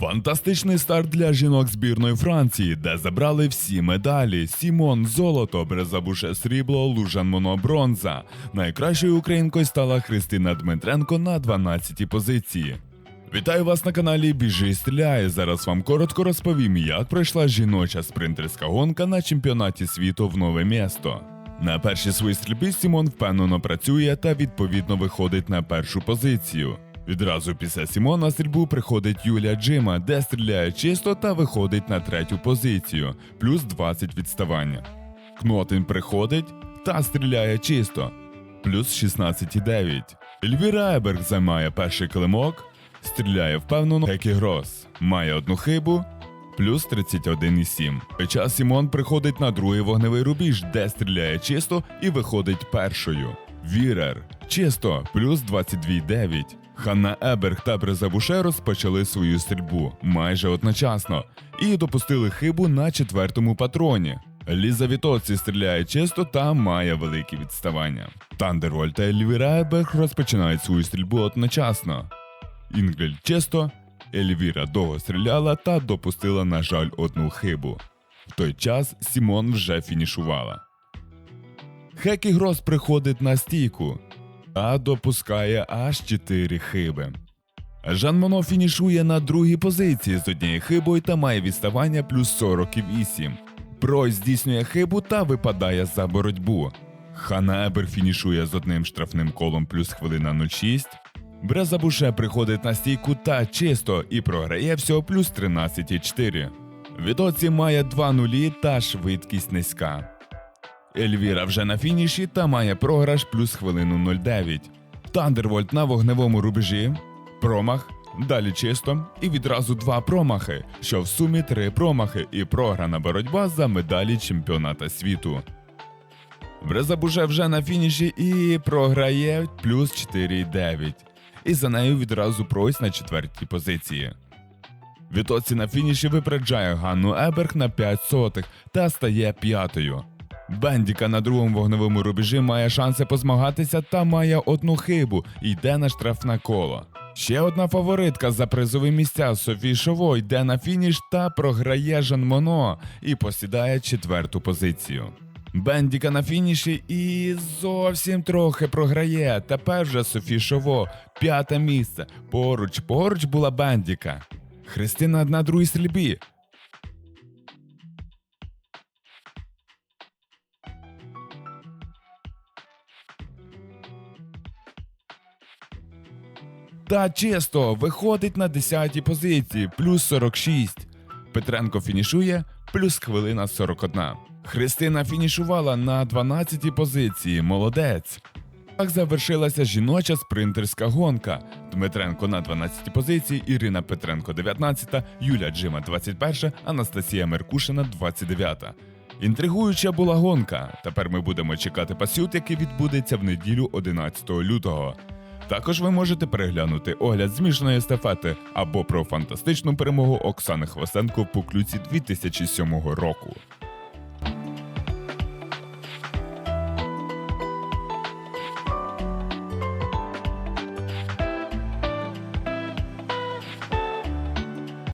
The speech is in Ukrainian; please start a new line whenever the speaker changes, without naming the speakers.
Фантастичний старт для жінок збірної Франції, де забрали всі медалі: Сімон золото, Брезабуше срібло, Лужан Моно бронза. Найкращою українкою стала Христина Дмитренко на 12-й позиції. Вітаю вас на каналі Біжи і стріляє. Зараз вам коротко розповім, як пройшла жіноча спринтерська гонка на чемпіонаті світу в нове місто. На першій своїй стрільбі Сімон впевнено працює та відповідно виходить на першу позицію. Відразу після Сімона на стрільбу приходить Юлія Джима, де стріляє чисто та виходить на третю позицію, плюс 20 відставання. Кнотин приходить та стріляє чисто, плюс 16,9. Ельвіра Еберг займає перший килимок, стріляє впевнено, Хекі Грос має одну хибу, плюс 31,7. Той час Сімон приходить на другий вогневий рубіж, де стріляє чисто і виходить першою. Вірер чисто, плюс 22,9. Ханна Еберг та Брезабуше розпочали свою стрільбу майже одночасно і допустили хибу на четвертому патроні. Ліза Вітоці стріляє чисто та має великі відставання. Тандервольт та Ельвіра Еберг розпочинають свою стрільбу одночасно. Інгріль чисто, Ельвіра довго стріляла та допустила, на жаль, одну хибу. В той час Сімон вже фінішувала. Хекі Грос приходить на стійку та допускає аж 4 хиби. Жан Моно фінішує на другій позиції з однією хибою та має відставання плюс 48. Прой здійснює хибу та випадає за боротьбу. Хана Ебер фінішує з одним штрафним колом плюс хвилина 06. Брезабуше приходить на стійку та чисто і програє всього плюс 13,4. Відоці має 2 нулі та швидкість низька. Ельвіра вже на фініші та має програш плюс хвилину 09. Тандервольт на вогневому рубежі. Промах. Далі чисто. І відразу два промахи, що в сумі три промахи і програна боротьба за медалі чемпіоната світу. Брезабуже вже на фініші і програє плюс 4,9. І за нею відразу пройсь на четвертій позиції. Вітоці на фініші випереджає Ганну Еберг на 5 сотих та стає п'ятою. Бендіка на другому вогневому рубежі має шанси позмагатися та має одну хибу і йде на штрафне коло. Ще одна фаворитка за призові місця Софі Шово йде на фініш та програє Жан Моно і посідає четверту позицію. Бендіка на фініші і зовсім трохи програє. Тепер вже Софі Шово, п'яте місце. Поруч, поруч була Бендіка. Христина на другій стрільбі. Та чисто виходить на 10-й позиції, плюс 46. Петренко фінішує, плюс хвилина 41. Христина фінішувала на 12-й позиції, молодець. Так завершилася жіноча спринтерська гонка. Дмитренко на 12-й позиції, Ірина Петренко 19, Юля Джима 21, Анастасія Меркушина 29. Інтригуюча була гонка. Тепер ми будемо чекати пасют, який відбудеться в неділю 11 лютого. Також ви можете переглянути огляд змішаної естафети або про фантастичну перемогу Оксани Хвасенко в Поклюці 2007 року.